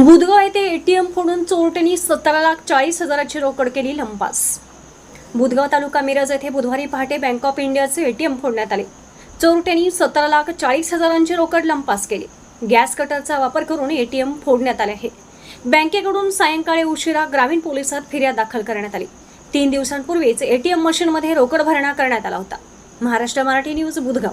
फोडून चोरट्यांनी सतरा लाख चाळीस हजाराची रोकड केली लंपास. बुधगाव तालुका मिरज येथे बुधवारी पहाटे बँक ऑफ इंडियाचे एटीएम फोडण्यात आले. चोरट्यांनी सतरा लाख चाळीस हजारांची रोकड लंपास केली. गॅस कटरचा वापर करून एटीएम फोडण्यात आले आहे. बँकेकडून सायंकाळी उशिरा ग्रामीण पोलिसात फिर्याद दाखल करण्यात आली. तीन दिवसांपूर्वीच एटीएम मशीनमध्ये रोकड भरणा करण्यात आला होता. महाराष्ट्र मराठी न्यूज बुधगाव.